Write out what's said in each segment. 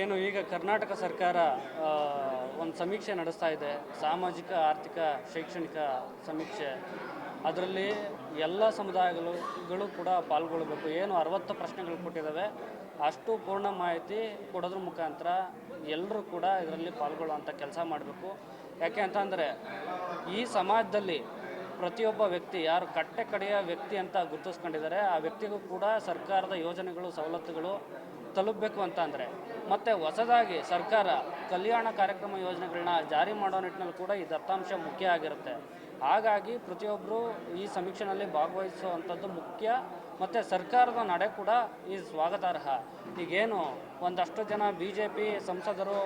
ಏನು ಈಗ ಕರ್ನಾಟಕ ಸರ್ಕಾರ ಒಂದು ಸಮೀಕ್ಷೆ ನಡೆಸ್ತಾ ಇದೆ. ಸಾಮಾಜಿಕ, ಆರ್ಥಿಕ, ಶೈಕ್ಷಣಿಕ ಸಮೀಕ್ಷೆ. ಅದರಲ್ಲಿ ಎಲ್ಲ ಸಮುದಾಯಗಳು ಕೂಡ ಪಾಲ್ಗೊಳ್ಳಬೇಕು ಏನು ಅರವತ್ತು ಪ್ರಶ್ನೆಗಳು ಕೊಟ್ಟಿದ್ದಾವೆ. ಅಷ್ಟು ಪೂರ್ಣ ಮಾಹಿತಿ ಕೊಡೋದ್ರ ಮುಖಾಂತರ ಎಲ್ಲರೂ ಕೂಡ ಇದರಲ್ಲಿ ಪಾಲ್ಗೊಳ್ಳುವಂಥ ಕೆಲಸ ಮಾಡಬೇಕು. ಯಾಕೆ ಅಂತಂದರೆ, ಈ ಸಮಾಜದಲ್ಲಿ ಪ್ರತಿಯೊಬ್ಬ ವ್ಯಕ್ತಿ, ಯಾರು ಕಟ್ಟೆ ಕಡೆಯ ವ್ಯಕ್ತಿ ಅಂತ ಗುರುತಿಸ್ಕೊಂಡಿದ್ದಾರೆ, ಆ ವ್ಯಕ್ತಿಗೂ ಕೂಡ ಸರ್ಕಾರದ ಯೋಜನೆಗಳು, ಸವಲತ್ತುಗಳು ತಲುಪಬೇಕು ಅಂತ ಅಂದರೆ ಮತ್ತು ಹೊಸದಾಗಿ ಸರ್ಕಾರ ಕಲ್ಯಾಣ ಕಾರ್ಯಕ್ರಮ ಯೋಜನೆಗಳನ್ನ ಜಾರಿ ಮಾಡೋ ನಿಟ್ಟಿನಲ್ಲಿ ಕೂಡ ಈ ದತ್ತಾಂಶ ಮುಖ್ಯ ಆಗಿರುತ್ತೆ. ಹಾಗಾಗಿ ಪ್ರತಿಯೊಬ್ಬರು ಈ ಸಮೀಕ್ಷೆನಲ್ಲಿ ಭಾಗವಹಿಸುವಂಥದ್ದು ಮುಖ್ಯ ಮತ್ತು ಸರ್ಕಾರದ ನಡೆ ಕೂಡ ಈ ಸ್ವಾಗತಾರ್ಹ. ಈಗೇನು ಒಂದಷ್ಟು ಜನ ಬಿ ಜೆ ಪಿ ಸಂಸದರು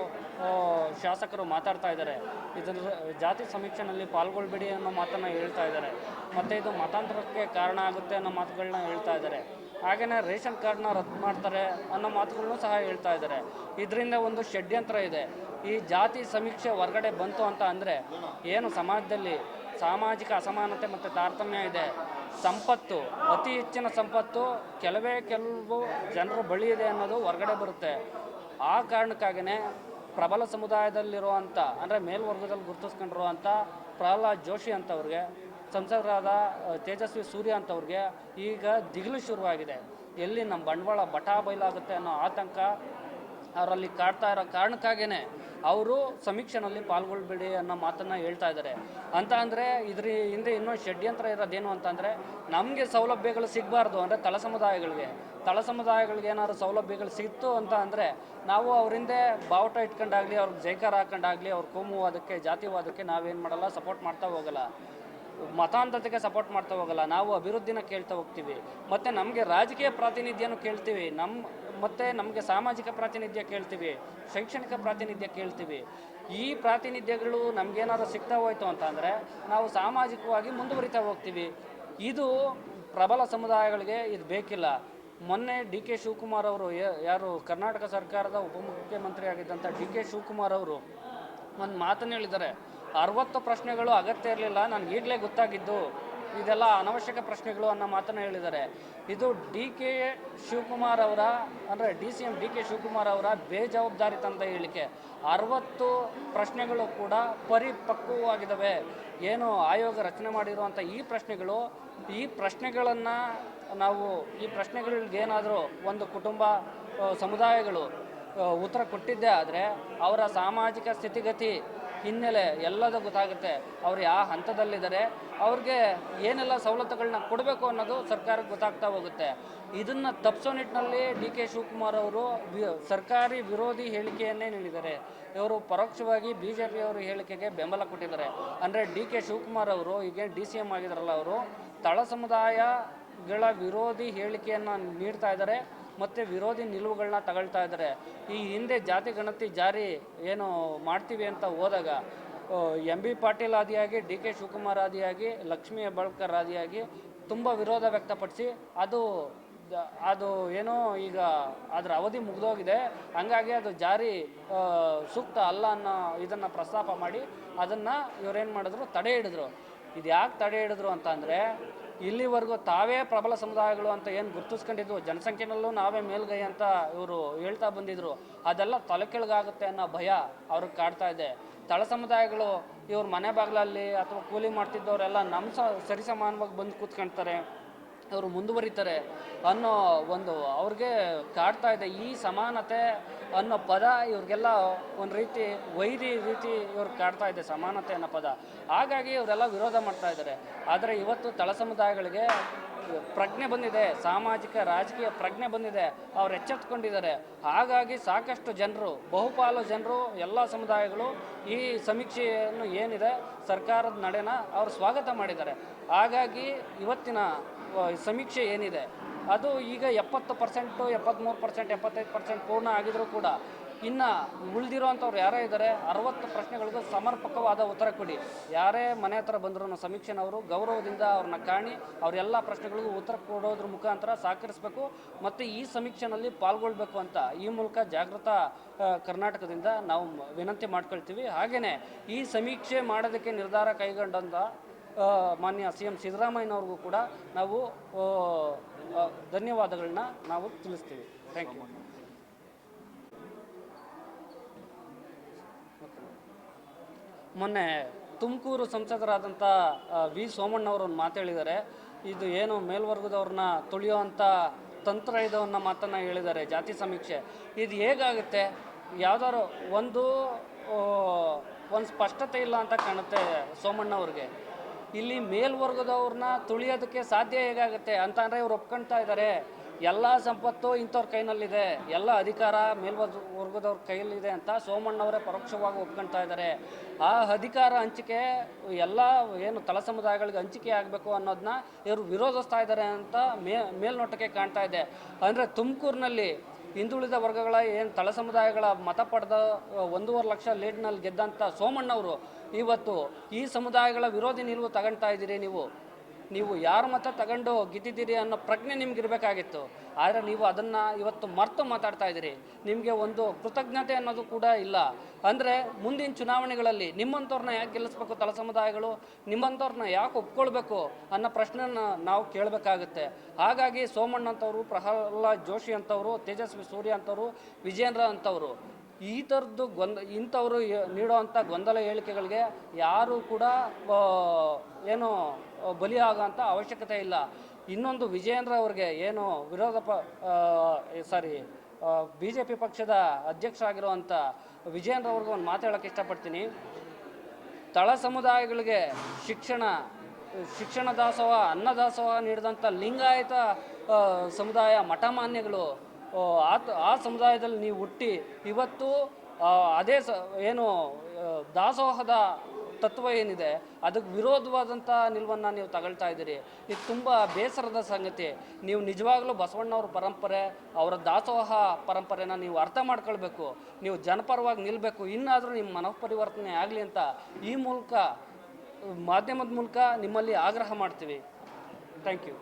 ಶಾಸಕರು ಮಾತಾಡ್ತಾ ಇದ್ದಾರೆ. ಇದರ ಜಾತಿ ಸಮೀಕ್ಷೆನಲ್ಲಿ ಪಾಲ್ಗೊಳ್ಬೇಡಿ ಅನ್ನೋ ಮಾತನ್ನು ಹೇಳ್ತಾ ಇದ್ದಾರೆ. ಮತ್ತು ಇದು ಮತಾಂತರಕ್ಕೆ ಕಾರಣ ಆಗುತ್ತೆ ಅನ್ನೋ ಮಾತುಗಳನ್ನ ಹೇಳ್ತಾ ಇದ್ದಾರೆ. ಹಾಗೆಯೇ ರೇಷನ್ ಕಾರ್ಡ್ನ ರದ್ದು ಮಾಡ್ತಾರೆ ಅನ್ನೋ ಮಾತುಗಳನ್ನು ಸಹ ಹೇಳ್ತಾ ಇದ್ದಾರೆ. ಇದರಿಂದ ಒಂದು ಷಡ್ಯಂತ್ರ ಇದೆ. ಈ ಜಾತಿ ಸಮೀಕ್ಷೆ ಹೊರಗಡೆ ಬಂತು ಅಂತ ಅಂದರೆ ಏನು ಸಮಾಜದಲ್ಲಿ ಸಾಮಾಜಿಕ ಅಸಮಾನತೆ ಮತ್ತು ತಾರತಮ್ಯ ಇದೆ. ಸಂಪತ್ತು, ಅತಿ ಹೆಚ್ಚಿನ ಸಂಪತ್ತು ಕೆಲವೇ ಕೆಲವು ಜನರು ಬಳಿ ಇದೆ ಅನ್ನೋದು ಹೊರಗಡೆ ಬರುತ್ತೆ. ಆ ಕಾರಣಕ್ಕಾಗಿಯೇ ಪ್ರಬಲ ಸಮುದಾಯದಲ್ಲಿರುವಂಥ, ಅಂದರೆ ಮೇಲ್ವರ್ಗದಲ್ಲಿ ಗುರುತಿಸ್ಕೊಂಡಿರುವಂಥ ಪ್ರಹ್ಲಾದ್ ಜೋಶಿ ಅಂಥವ್ರಿಗೆ ಸಂಸದರಾದ ತೇಜಸ್ವಿ ಸೂರ್ಯ ಅಂಥವ್ರಿಗೆ ಈಗ ದಿಗಿಲು ಶುರುವಾಗಿದೆ. ಎಲ್ಲಿ ನಮ್ಮ ಬಂಡವಾಳ ಬಟಾ ಬಯಲಾಗುತ್ತೆ ಅನ್ನೋ ಆತಂಕ ಅವರಲ್ಲಿ ಕಾಡ್ತಾ ಇರೋ ಕಾರಣಕ್ಕಾಗೇ ಅವರು ಸಮೀಕ್ಷೆನಲ್ಲಿ ಪಾಲ್ಗೊಳ್ಬೇಡಿ ಅನ್ನೋ ಮಾತನ್ನು ಹೇಳ್ತಾ ಇದ್ದಾರೆ. ಅಂತ ಅಂದರೆ ಇದ್ರ, ಹಿಂದೆ ಇನ್ನೊಂದು ಷಡ್ಯಂತ್ರ ಇರೋದೇನು ಅಂತಂದರೆ ನಮಗೆ ಸೌಲಭ್ಯಗಳು ಸಿಗಬಾರ್ದು ಅಂದರೆ ತಳ ಸಮುದಾಯಗಳಿಗೆ. ತಳ ಸಮುದಾಯಗಳಿಗೆ ಏನಾದ್ರು ಸೌಲಭ್ಯಗಳು ಸಿಕ್ತು ಅಂತ ಅಂದರೆ ನಾವು ಅವರಿಂದ ಬಾವುಟ ಇಟ್ಕೊಂಡಾಗಲಿ, ಅವ್ರಿಗೆ ಜೈಕಾರ ಹಾಕೊಂಡಾಗಲಿ, ಅವ್ರ ಕೋಮುವಾದಕ್ಕೆ, ಜಾತಿವಾದಕ್ಕೆ ನಾವೇನು ಮಾಡಲ್ಲ ಸಪೋರ್ಟ್ ಮಾಡ್ತಾ ಹೋಗಲ್ಲ. ಮತಾಂಧತೆಗೆ ಸಪೋರ್ಟ್ ಮಾಡ್ತಾ ಹೋಗಲ್ಲ. ನಾವು ಅಭಿವೃದ್ಧಿನ ಕೇಳ್ತಾ ಹೋಗ್ತೀವಿ. ಮತ್ತು ನಮಗೆ ರಾಜಕೀಯ ಪ್ರಾತಿನಿಧ್ಯನೂ ಕೇಳ್ತೀವಿ. ನಮ್ಮ ಮತ್ತು ನಮಗೆ ಸಾಮಾಜಿಕ ಪ್ರಾತಿನಿಧ್ಯ ಕೇಳ್ತೀವಿ. ಶೈಕ್ಷಣಿಕ ಪ್ರಾತಿನಿಧ್ಯ ಕೇಳ್ತೀವಿ. ಈ ಪ್ರಾತಿನಿಧ್ಯಗಳು ನಮಗೇನಾದ್ರು ಸಿಗ್ತಾ ಹೋಯ್ತು ಅಂತ ಅಂದರೆ ನಾವು ಸಾಮಾಜಿಕವಾಗಿ ಮುಂದುವರಿತಾ ಹೋಗ್ತೀವಿ. ಇದು ಪ್ರಬಲ ಸಮುದಾಯಗಳಿಗೆ ಇದು ಬೇಕಿಲ್ಲ. ಮೊನ್ನೆ ಡಿ ಕೆ ಶಿವಕುಮಾರ್ ಅವರು ಯಾರು, ಕರ್ನಾಟಕ ಸರ್ಕಾರದ ಉಪಮುಖ್ಯಮಂತ್ರಿ ಆಗಿದ್ದಂಥ ಡಿ ಕೆ ಶಿವಕುಮಾರ್ ಅವರು ಒಂದು ಮಾತನ್ನು ಹೇಳಿದ್ದಾರೆ. ಅರವತ್ತು ಪ್ರಶ್ನೆಗಳು ಅಗತ್ಯ ಇರಲಿಲ್ಲ ನನಗೆ ಈಗಲೇ ಗೊತ್ತಾಗಿದ್ದು ಇದೆಲ್ಲ ಅನವಶ್ಯಕ ಪ್ರಶ್ನೆಗಳು ಅನ್ನೋ ಮಾತನ್ನು ಹೇಳಿದ್ದಾರೆ. ಇದು ಡಿ ಕೆ ಶಿವಕುಮಾರ್ ಅವರ, ಅಂದರೆ D C M D K Shivakumar ಅವರ ಬೇಜವಾಬ್ದಾರಿತನದ ಹೇಳಿಕೆ. ಅರವತ್ತು ಪ್ರಶ್ನೆಗಳು ಕೂಡ ಪರಿಪಕ್ವವಾಗಿದ್ದಾವೆ ಏನು ಆಯೋಗ ರಚನೆ ಮಾಡಿರುವಂಥ ಈ ಪ್ರಶ್ನೆಗಳು, ಈ ಪ್ರಶ್ನೆಗಳನ್ನು ನಾವು, ಈ ಪ್ರಶ್ನೆಗಳಿಗೇನಾದರೂ ಒಂದು ಕುಟುಂಬ ಸಮುದಾಯಗಳು ಉತ್ತರ ಕೊಟ್ಟಿದ್ದೇ ಆದರೆ ಅವರ ಸಾಮಾಜಿಕ ಸ್ಥಿತಿಗತಿ ಹಿನ್ನೆಲೆ ಎಲ್ಲದೂ ಗೊತ್ತಾಗುತ್ತೆ. ಅವ್ರು ಯಾವ ಹಂತದಲ್ಲಿದ್ದಾರೆ, ಅವ್ರಿಗೆ ಏನೆಲ್ಲ ಸವಲತ್ತುಗಳನ್ನ ಕೊಡಬೇಕು ಅನ್ನೋದು ಸರ್ಕಾರಕ್ಕೆ ಗೊತ್ತಾಗ್ತಾ ಹೋಗುತ್ತೆ. ಇದನ್ನು ತಪ್ಪಿಸೋ ನಿಟ್ಟಿನಲ್ಲಿ ಡಿ ಕೆ ಶಿವಕುಮಾರ್ ಅವರು ಸರ್ಕಾರಿ ವಿರೋಧಿ ಹೇಳಿಕೆಯನ್ನೇ ನೀಡಿದ್ದಾರೆ. ಇವರು ಪರೋಕ್ಷವಾಗಿ ಬಿ ಜೆ ಪಿಯವರು ಹೇಳಿಕೆಗೆ ಬೆಂಬಲ ಕೊಟ್ಟಿದ್ದಾರೆ. ಅಂದರೆ ಡಿ ಕೆ ಶಿವಕುಮಾರ್ ಅವರು, ಈಗ ಡಿ ಸಿ ಎಂ ಆಗಿದ್ದಾರಲ್ಲ ಅವರು, ತಳ ಸಮುದಾಯಗಳ ವಿರೋಧಿ ಹೇಳಿಕೆಯನ್ನು ನೀಡ್ತಾ ಇದ್ದಾರೆ. ಮತ್ತು ವಿರೋಧಿ ನಿಲುವುಗಳನ್ನ ತಗೊಳ್ತಾ ಇದ್ದಾರೆ. ಈ ಹಿಂದೆ ಜಾತಿ ಗಣತಿ ಜಾರಿ ಏನು ಮಾಡ್ತೀವಿ ಅಂತ ಹೋದಾಗ ಎಂ ಬಿ ಪಾಟೀಲ್ ಆದಿಯಾಗಿ, ಡಿ ಕೆ ಶಿವಕುಮಾರ್ ಆದಿಯಾಗಿ, ಲಕ್ಷ್ಮೀ ಹೆಬ್ಬಾಳ್ಕರ್ ಆದಿಯಾಗಿ ತುಂಬ ವಿರೋಧ ವ್ಯಕ್ತಪಡಿಸಿ ಅದು ಅದು ಏನೋ ಈಗ ಅದರ ಅವಧಿ ಮುಗಿದೋಗಿದೆ. ಹಂಗಾಗಿ ಅದು ಜಾರಿ ಸೂಕ್ತ ಅಲ್ಲ ಅನ್ನೋ ಇದನ್ನು ಪ್ರಸ್ತಾಪ ಮಾಡಿ ಅದನ್ನು ಇವರೇನು ಮಾಡಿದ್ರು, ತಡೆ ಹಿಡಿದ್ರು. ಇದು ಯಾಕೆ ತಡೆ ಹಿಡಿದ್ರು ಅಂತ ಅಂದರೆ ಇಲ್ಲಿವರೆಗೂ ತಾವೇ ಪ್ರಬಲ ಸಮುದಾಯಗಳು ಅಂತ ಏನು ಗುರುತಿಸ್ಕೊಂಡಿದ್ವು ಜನಸಂಖ್ಯೆನಲ್ಲೂ ನಾವೇ ಮೇಲ್ಗೈ ಅಂತ ಇವರು ಹೇಳ್ತಾ ಬಂದಿದ್ರು. ಅದೆಲ್ಲ ತಲೆ ಕೆಳಗಾಗುತ್ತೆ ಅನ್ನೋ ಭಯ ಅವ್ರಿಗೆ ಕಾಡ್ತಾ ಇದೆ. ತಳ ಸಮುದಾಯಗಳು ಇವ್ರ ಮನೆ ಬಾಗಿಲಲ್ಲಿ ಅಥವಾ ಕೂಲಿ ಮಾಡ್ತಿದ್ದವರೆಲ್ಲ ನಮ್ಮ ಸರಿಸಮಾನವಾಗಿ ಬಂದು ಕೂತ್ಕೊಳ್ತಾರೆ ಅವರು ಮುಂದುವರಿತಾರೆ ಅನ್ನೋ ಒಂದು, ಅವ್ರಿಗೆ ಕಾಡ್ತಾ ಇದೆ ಈ ಸಮಾನತೆ ಅನ್ನೋ ಪದ ಇವ್ರಿಗೆಲ್ಲ ಒಂದು ರೀತಿ ವೈರಿ ರೀತಿ ಇವ್ರಿಗೆ ಕಾಡ್ತಾ ಇದೆ, ಸಮಾನತೆ ಅನ್ನೋ ಪದ. ಹಾಗಾಗಿ ಇವರೆಲ್ಲ ವಿರೋಧ ಮಾಡ್ತಾ ಇದ್ದಾರೆ. ಆದರೆ ಇವತ್ತು ತಳ ಸಮುದಾಯಗಳಿಗೆ ಪ್ರಜ್ಞೆ ಬಂದಿದೆ, ಸಾಮಾಜಿಕ ರಾಜಕೀಯ ಪ್ರಜ್ಞೆ ಬಂದಿದೆ, ಅವ್ರು ಎಚ್ಚೆತ್ಕೊಂಡಿದ್ದಾರೆ. ಹಾಗಾಗಿ ಸಾಕಷ್ಟು ಜನರು, ಬಹುಪಾಲು ಜನರು, ಎಲ್ಲ ಸಮುದಾಯಗಳು ಈ ಸಮೀಕ್ಷೆಯನ್ನು ಏನಿದೆ ಸರ್ಕಾರದ ನಡೆನ ಅವರು ಸ್ವಾಗತ ಮಾಡಿದ್ದಾರೆ. ಹಾಗಾಗಿ ಇವತ್ತಿನ ಸಮೀಕ್ಷೆ ಏನಿದೆ? ಅದು ಈಗ ಎಪ್ಪತ್ತು ಪರ್ಸೆಂಟು ಎಪ್ಪತ್ತ್ಮೂರು ಪರ್ಸೆಂಟ್, ಎಪ್ಪತ್ತೈದು ಪರ್ಸೆಂಟ್ ಪೂರ್ಣ ಆಗಿದ್ರೂ ಕೂಡ ಇನ್ನು ಉಳಿದಿರೋವಂಥವ್ರು ಯಾರೇ ಇದ್ದಾರೆ ಅರವತ್ತು ಪ್ರಶ್ನೆಗಳಿಗೂ ಸಮರ್ಪಕವಾದ ಉತ್ತರ ಕೊಡಿ. ಯಾರೇ ಮನೆ ಹತ್ರ ಬಂದರೂ ಸಮೀಕ್ಷೆನವರು ಗೌರವದಿಂದ ಅವ್ರನ್ನ ಕಾಣಿ, ಅವರೆಲ್ಲ ಪ್ರಶ್ನೆಗಳಿಗೂ ಉತ್ತರ ಕೊಡೋದ್ರ ಮುಖಾಂತರ ಸಹಕರಿಸಬೇಕು ಮತ್ತು ಈ ಸಮೀಕ್ಷೆನಲ್ಲಿ ಪಾಲ್ಗೊಳ್ಬೇಕು ಅಂತ ಈ ಮೂಲಕ ಜಾಗೃತ ಕರ್ನಾಟಕದಿಂದ ನಾವು ವಿನಂತಿ ಮಾಡ್ಕೊಳ್ತೀವಿ. ಹಾಗೆಯೇ ಈ ಸಮೀಕ್ಷೆ ಮಾಡೋದಕ್ಕೆ ನಿರ್ಧಾರ ಕೈಗೊಂಡಂಥ ಮಾನ್ಯ ಸಿ ಎಂ ಸಿದ್ದರಾಮಯ್ಯನವ್ರಿಗೂ ಕೂಡ ನಾವು ಧನ್ಯವಾದಗಳನ್ನ ನಾವು ತಿಳಿಸ್ತೀವಿ. ಥ್ಯಾಂಕ್ ಯು ಮೊನ್ನೆ ತುಮಕೂರು ಸಂಸದರಾದಂಥ ವಿ ಸೋಮಣ್ಣವ್ರನ್ನ ಮಾತಾಡಿದ್ದಾರೆ ಇದು ಏನು ಮೇಲ್ವರ್ಗದವ್ರನ್ನ ತುಳಿಯೋವಂಥ ತಂತ್ರ ಇದು ಅನ್ನೋ ಮಾತನ್ನು ಹೇಳಿದ್ದಾರೆ ಜಾತಿ ಸಮೀಕ್ಷೆ. ಇದು ಹೇಗಾಗುತ್ತೆ? ಯಾವುದಾದ್ರು ಒಂದು ಒಂದು ಸ್ಪಷ್ಟತೆ ಇಲ್ಲ ಅಂತ ಕಾಣುತ್ತೆ ಸೋಮಣ್ಣವ್ರಿಗೆ. ಇಲ್ಲಿ ಮೇಲ್ವರ್ಗದವ್ರನ್ನ ತುಳಿಯೋದಕ್ಕೆ ಸಾಧ್ಯ ಹೇಗಾಗುತ್ತೆ ಅಂತ ಅಂದರೆ ಇವ್ರು ಒಪ್ಕೊಳ್ತಾ ಇದ್ದಾರೆ ಎಲ್ಲ ಸಂಪತ್ತು ಇಂಥವ್ರ ಕೈನಲ್ಲಿದೆ. ಎಲ್ಲ ಅಧಿಕಾರ ಮೇಲ್ವರ್ಗ ವರ್ಗದವ್ರ ಕೈಯಲ್ಲಿದೆ ಅಂತ ಸೋಮಣ್ಣವರೇ ಪರೋಕ್ಷವಾಗಿ ಒಪ್ಕೊಳ್ತಾ ಇದ್ದಾರೆ ಆ ಅಧಿಕಾರ ಹಂಚಿಕೆ, ಎಲ್ಲ ಏನು ತಳ ಸಮುದಾಯಗಳಿಗೆ ಹಂಚಿಕೆ ಆಗಬೇಕು ಅನ್ನೋದನ್ನ ಇವರು ವಿರೋಧಿಸ್ತಾ ಇದ್ದಾರೆ ಅಂತ ಮೇಲ್ನೋಟಕ್ಕೆ ಕಾಣ್ತಾ ಇದೆ. ಅಂದರೆ ತುಮಕೂರಿನಲ್ಲಿ ಹಿಂದುಳಿದ ವರ್ಗಗಳ ಏನು ತಳ ಸಮುದಾಯಗಳ ಮತ ಪಡೆದ ಒಂದೂವರೆ ಲಕ್ಷ ಲೀಡ್ನಲ್ಲಿ ಗೆದ್ದಂಥ ಸೋಮಣ್ಣವರು, ಇವತ್ತು ಈ ಸಮುದಾಯಗಳ ವಿರೋಧಿ ನಿಲುವು ತಗೊಳ್ತಾ ಇದ್ದೀರಿ ನೀವು. ನೀವು ಯಾರ ಮತ ತಗೊಂಡು ಗೆದ್ದಿದ್ದೀರಿ ಅನ್ನೋ ಪ್ರಜ್ಞೆ ನಿಮ್ಗೆ ಇರಬೇಕಾಗಿತ್ತು ಆದರೆ ನೀವು ಅದನ್ನು ಇವತ್ತು ಮರೆತು ಮಾತಾಡ್ತಾ ಇದ್ದೀರಿ. ನಿಮಗೆ ಒಂದು ಕೃತಜ್ಞತೆ ಅನ್ನೋದು ಕೂಡ ಇಲ್ಲ. ಅಂದರೆ ಮುಂದಿನ ಚುನಾವಣೆಗಳಲ್ಲಿ ನಿಮ್ಮಂಥವ್ರನ್ನ ಯಾಕೆ ಗೆಲ್ಲಿಸ್ಬೇಕು ತಳ ಸಮುದಾಯಗಳು? ನಿಮ್ಮಂಥವ್ರನ್ನ ಯಾಕೆ ಒಪ್ಕೊಳ್ಬೇಕು ಅನ್ನೋ ಪ್ರಶ್ನೆನ ನಾವು ಕೇಳಬೇಕಾಗುತ್ತೆ. ಹಾಗಾಗಿ ಸೋಮಣ್ಣ ಅಂತವರು, ಪ್ರಹ್ಲಾದ್ ಜೋಶಿ ಅಂಥವ್ರು ತೇಜಸ್ವಿ ಸೂರ್ಯ ಅಂಥವ್ರು ವಿಜೇಂದ್ರ ಅಂಥವ್ರು ಈ ಥರದ್ದು ಗೊಂದ, ಇಂಥವರು ನೀಡುವಂಥ ಗೊಂದಲ ಹೇಳಿಕೆಗಳಿಗೆ ಯಾರು ಕೂಡ ಏನು ಬಲಿಯಾಗೋಂಥ ಅವಶ್ಯಕತೆ ಇಲ್ಲ. ಇನ್ನೊಂದು ವಿಜಯೇಂದ್ರ ಅವ್ರಿಗೆ ಏನು ವಿರೋಧ ಪ ಸಾರಿ ಬಿ ಜೆ ಪಿ ಪಕ್ಷದ ಅಧ್ಯಕ್ಷರಾಗಿರುವಂಥ ವಿಜಯೇಂದ್ರ ಅವ್ರಿಗೆ ಒಂದು ಮಾತು ಹೇಳೋಕ್ಕೆ ಇಷ್ಟಪಡ್ತೀನಿ. ತಳ ಸಮುದಾಯಗಳಿಗೆ ಶಿಕ್ಷಣ ಶಿಕ್ಷಣ ದಾಸೋಹ ಅನ್ನ ದಾಸೋಹ ನೀಡಿದಂಥ ಲಿಂಗಾಯತ ಸಮುದಾಯ ಮಠಮಾನ್ಯಗಳು ಆ, ಆ ಆ ಸಮುದಾಯದಲ್ಲಿ ನೀವು ಹುಟ್ಟಿ ಇವತ್ತು ಅದೇ ಸ ಏನು ದಾಸೋಹದ ತತ್ವ ಏನಿದೆ, ಅದಕ್ಕೆ ವಿರೋಧವಾದಂಥ ನಿಲುವನ್ನು ನೀವು ತಗೊಳ್ತಾ ಇದ್ದೀರಿ. ಇದು ತುಂಬ ಬೇಸರದ ಸಂಗತಿ. ನೀವು ನಿಜವಾಗ್ಲೂ ಬಸವಣ್ಣವ್ರ ಪರಂಪರೆ, ಅವರ ದಾಸೋಹ ಪರಂಪರೆನ ನೀವು ಅರ್ಥ ಮಾಡ್ಕೊಳ್ಬೇಕು. ನೀವು ಜನಪರವಾಗಿ ನಿಲ್ಲಬೇಕು ಇನ್ನಾದರೂ ನಿಮ್ಮ ಮನಃಪರಿವರ್ತನೆ ಆಗಲಿ ಅಂತ ಈ ಮೂಲಕ, ಮಾಧ್ಯಮದ ಮೂಲಕ ನಿಮ್ಮಲ್ಲಿ ಆಗ್ರಹ ಮಾಡ್ತೀವಿ. Thank you